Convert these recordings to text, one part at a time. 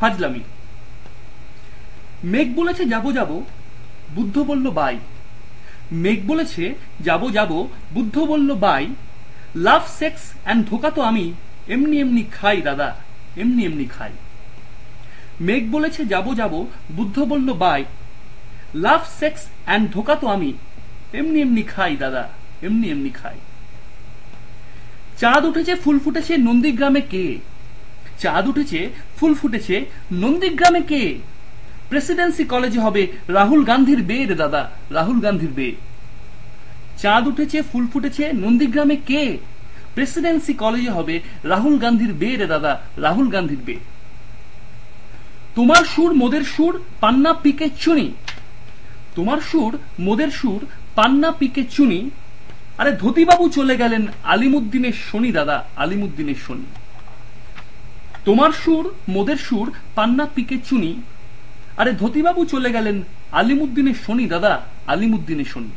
ফাজলামি। মেঘ বলেছে, যাব যাব। বুদ্ধ বলল, বাই। মেঘ বলেছে, যাব যাব। বুদ্ধ বলল, বাই। লাভ সেক্স অ্যান্ড ধোকা তো আমি। এমনি এমনি খাই, দাদা। এমনি এমনি খাই। মেঘ বলেছে, যাব যাব। বুদ্ধ বলল, বাই। লাভ সেক্স অ্যান্ড ধোকা তো আমি। এমনি এমনি খাই, দাদা। এমনি এমনি খাই। চাঁদ উঠেছে, ফুল ফুটেছে, নন্দীগ্রামে কে? চাঁদ উঠেছে ফুটেছে। নন্দীগ্রামে কে? প্রেসিডেন্সি কলেজে হবে রাহুল গান্ধীর বে রে দাদা, রাহুল গান্ধীর বে। চাঁদ উঠেছে, ফুল ফুটেছে, নন্দীগ্রামে কে? প্রেসিডেন্সি কলেজে হবে রাহুল গান্ধীর বে রে দাদা, রাহুল গান্ধীর বে। তোমার সুর মোদের সুর, পান্না পিকে চুনি। তোমার সুর মোদের সুর, পান্না পিকে চুনি। আরে ধতিবাবু চলে গেলেন আলিমুদ্দিনের শনি দাদা, আলিমুদ্দিনের শনি। তোমার সুর, মোদের সুর, পান্না পিকে চুনি। আরে ধতিবাবু চলে গেলেন আলিমুদ্দিনের শনি, দাদা, আলিমুদ্দিনের শনি।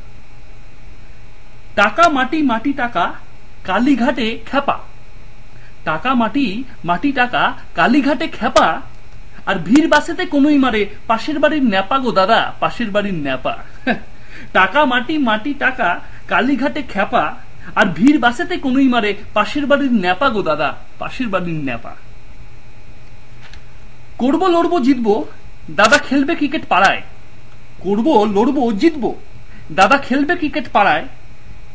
টাকা, মাটি মাটি, টাকা, কালীঘাটে খেপা টাকা, মাটি মাটি, টাকা, কালীঘাটে খেপা আর ভিড় বাসেতে কোনোই মারে, পাশের বাড়ির ন্যাপা গো দাদা, পাশের বাড়ির ন্যাপা। টাকা, মাটি মাটি, টাকা, কালীঘাটে খেপা আর ভিড় বাসেতে কোনোই মারে, পাশের বাড়ির ন্যাপা গো দাদা, পাশের বাড়ির ন্যাপা। করব, লড়বো, জিতবো, দাদা খেলবে ক্রিকেট পাড়ায়। করব, লড়বো, জিতবো, দাদা খেলবে ক্রিকেট পাড়ায়।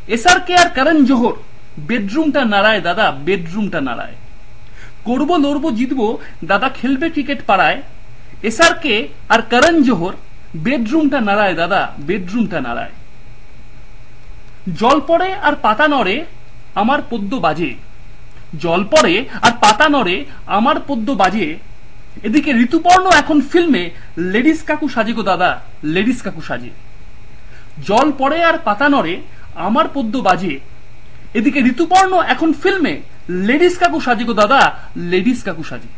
এসআর কে আর করণ জোহর, বেডরুমটা নাড়ায়, দাদা, বেডরুমটা নাড়ায়। করব, লড়বো, জিতবো, দাদা খেলবে ক্রিকেট পাড়ায়। এসআর কে আর করণ জোহর, বেডরুমটা নাড়ায়, দাদা, বেডরুমটা নাড়ায়। জল পড়ে আর পাতা নড়ে আমার পদ্য বাজে। জল পড়ে আর পাতা নড়ে আমার পদ্য বাজে। এদিকে ঋতুপর্ণ এখন ফিল্মে লেডিস কাকু সাজে গো দাদা, লেডিস কাকু সাজে। জল পড়ে আর পাতা নড়ে, আমার পদ্য বাজে। এদিকে ঋতুপর্ণ এখন ফিল্মে লেডিস কাকু সাজে গো দাদা, লেডিস কাকু সাজে।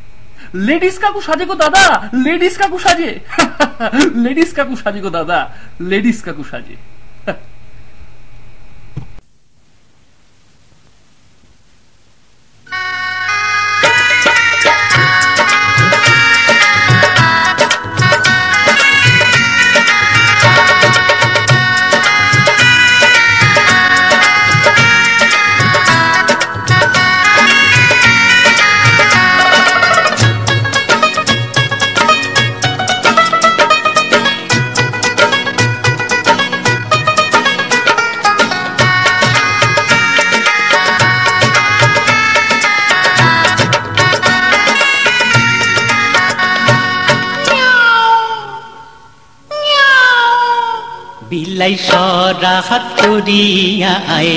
লেডিস কাকু সাজে গো দাদা, লেডিস কাকু সাজে। লেডিস কাকু সাজে গো দাদা, লেডিস কাকু সাজে। বিলাই সরা হাত করিয়া আয়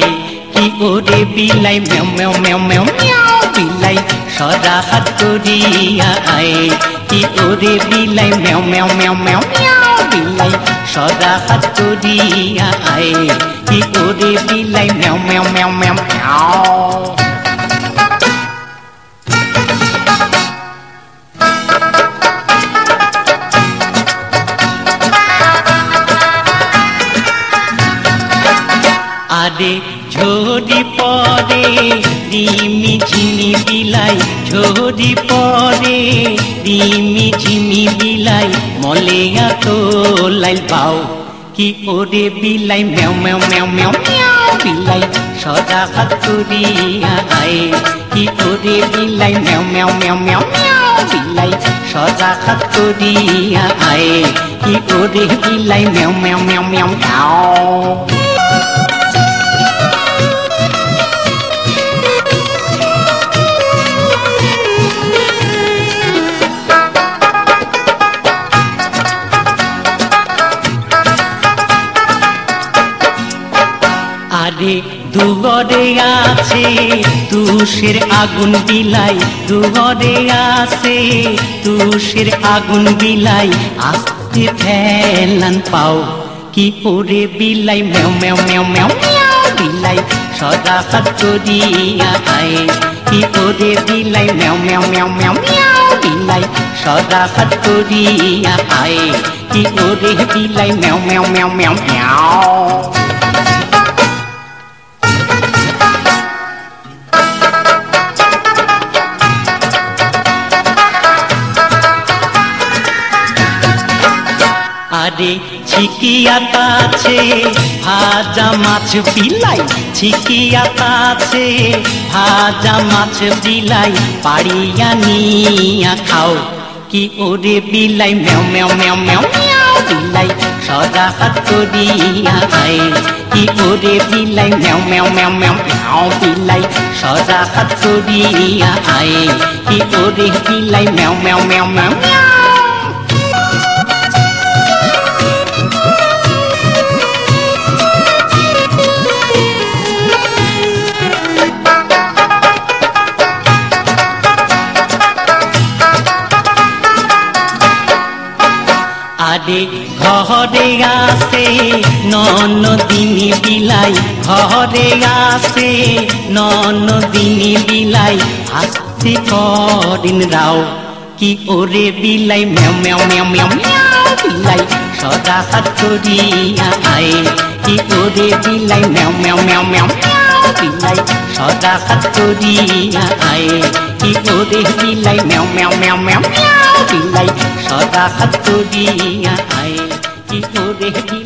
কি ওরে বিলাই মেও মেও মেও মেও মেও বিলাই সরা হাত করিয়া আয় কি ওরে বিলাই মেও মেও মেও মেও মেও বিলাই সরা হাত করিয়া আয় কি ওরে বিলাই মেও মেও মেও মেও মেও আরে ঝরি পরে রিমি ঝিমি বিলাই ঝরি পরে রিমি ঝিমি বিলাই মলেয়া তো লাইল পাও কি ওরে বিলাই মেও মেও মেও মেও মেও বিলাই, সদা হাত করিয়া আয় কি ওরে বিলাই মেও মেও মেও মেও বিলাই, সদা হাত করিয়া আয় কি ওরে বিলাই মেও মেও মেও মেও মেও দুগরে আছে তুষের আগুন বিলাই দুগরে আছে তুষের আগুন বিলাই আস্তে ফেলান পাও কি ওরে বিলাই মেও মেও মেও মেও মেও বিলাই সদা হাত করিয়া আয় কি ওরে বিলাই মেও মেও মেও মেও মেও বিলাই সদা হাত করিয়া কি বিলাই মেও মেও মেও মেও মেও আরে ছিকিয়াতাছে ভাজা মাছ বিলাই ছিকিয়াতাছে ভাজা মাছ বিলাই পাড়িয়া নিয়া খাও কি ওরে বিলাই মেও মেও মেও মেও মেও বিলাই সদা হাত করিয়া আয় কি ওরে বিলাই মেও মেও মেও মেও মেও বিলাই সদা হাত করিয়া আয় কি ওরে বিলাই মেও মেও মেও মেও মেও আরে ঘরে আসে ননদিনী বিলাই। ঘরে আসে ননদিনী বিলাই। আসতে কদিন রাও, কি ওরে বিলাই? মেও মেও মেও মেও বিলাই। সদা হাত করিয়া আয়, কি ওরে বিলাই? মেও মেও মেও মেও বিলাই সদা হাত করিয়া আয় কি ওরে বিলাই মেও মেও মেও মেও মেও বিলাই সদা হাত করিয়া কি